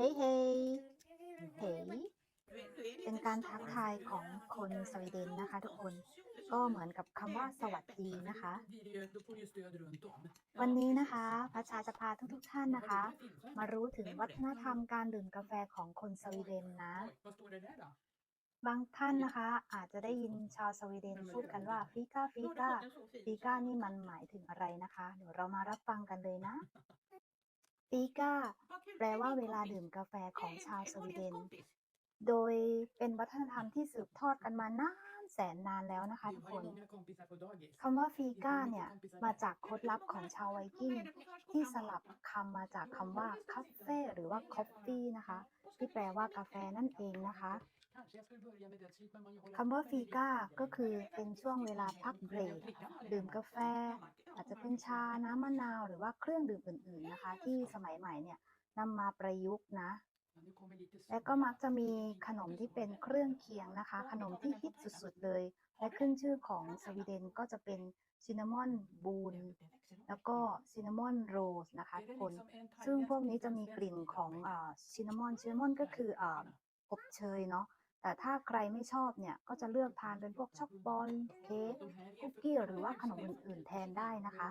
เฮ้เฮ้เฮ้เป็นการทักทายของคนสวีเดนนะคะ ทุกคน ก็เหมือนกับคำว่าสวัสดีนะคะ วันนี้นะคะพัชชาจะพาทุกๆท่านนะคะ มารู้ถึงวัฒนธรรมการดื่มกาแฟของคนสวีเดนนะ บางท่านนะคะ อาจจะได้ยินชาวสวีเดนพูดกันว่าฟิก้าฟิก้าฟิก้านี่มันหมายถึงอะไรนะคะ เดี๋ยวเรามารับฟังกันเลยนะ ฟิก้า แปลว่าเวลาดื่มกาแฟของชาวสวีเดน โดยเป็นวัฒนธรรมที่สืบทอดกันมานานแสนนานแล้วนะคะทุกคนคำว่าฟีก้าเนี่ย มาจากโค้ดลับของชาวไวกิ้ง ที่สลับคำมาจากคำว่าคาเฟ่หรือว่าคอฟฟี่นะคะ ที่แปลว่ากาแฟนั่นเองนะคะ คำว่าฟีก้าก็คือเป็นช่วงเวลาพักเบรกดื่มกาแฟ อาจจะเป็นชาน้ำมะนาวหรือว่าเครื่องดื่มอื่น ๆนะคะ ที่สมัยใหม่เนี่ยนำมาประยุกต์นะ และก็มักจะมีขนมที่เป็นเครื่องเคียงนะคะ ขนมที่ฮิตสุดๆเลย และขึ้นชื่อของสวีเดนก็จะเป็นซินนามอนบูนแล้วก็ซินนามอนโรสนะคะทุกคน ซึ่งพวกนี้จะมีกลิ่นของซินนามอนซินนามอนก็คืออาอบเชยเนาะ แต่ถ้าใครไม่ชอบเนี่ยก็จะเลือกทานเป็นพวกช็อกบอลเค้กคุกกี้หรือว่าขนมอื่นๆแทนได้นะคะ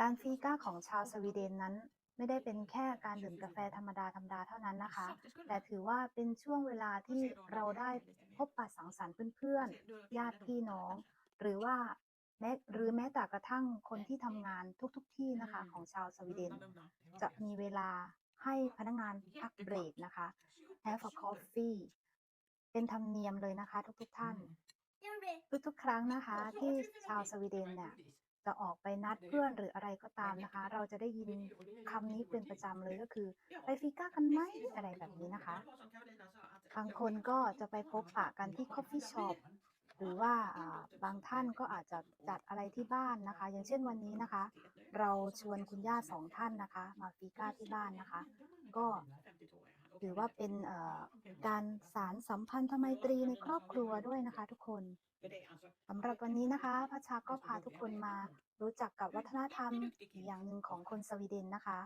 การฟีก้าของชาวสวีเดนนั้นไม่ได้เป็นแค่การดื่มกาแฟธรรมดาธรรมดาเท่านั้นนะคะ แต่ถือว่าเป็นช่วงเวลาที่เราได้พบปะสังสรรค์เพื่อนๆ ญาติพี่น้อง หรือว่าแม้หรือแม้แต่กระทั่งคนที่ทำงานทุกๆที่นะคะของชาวสวีเดน จะมีเวลาให้พนักงานพักเบรกนะคะ have a coffee เป็นธรรมเนียมเลยนะคะ ทุกๆท่าน ทุกๆ ครั้งนะคะ ที่ชาวสวีเดนเนี่ยจะออกไปนัดเพื่อนหรืออะไรก็ตามนะคะ เราจะได้ยินคำนี้เป็นประจำเลยก็คือไปฟิก้ากันไหมอะไรแบบนี้นะคะบางคนก็จะไปพบปะกันที่ coffee shop หรือว่าอ่าบางท่านก็อาจจะจัดอะไรที่บ้านนะคะ อย่างเช่นวันนี้นะคะ เราชวนคุณย่าสองท่านนะคะ มาฟิก้าที่บ้านนะคะ ก็ ถือว่าเป็นเอ่อการสารสัมพันธไมตรีในครอบครัวด้วยนะคะ ทุกคนสำหรับวันนี้นะคะพัชชาก็พาทุกคนมารู้จักกับวัฒนธรรมอีกอย่างหนึ่งของคนสวีเดนนะคะ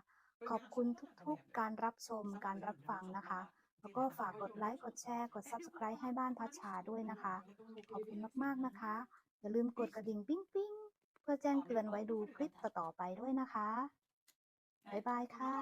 ขอบคุณทุกๆ การรับชมการรับฟังนะคะ แล้วก็ฝากกดไลค์กดแชร์ กด Subscribe ให้บ้านพัชชาด้วยนะคะ ขอบคุณมากๆนะคะ อย่าลืมกดกระดิ่งปิ๊งปิ๊งเพื่อแจ้งเตือนไว้ดูคลิปต่อๆไปด้วยนะคะ บ๊ายบายค่ะ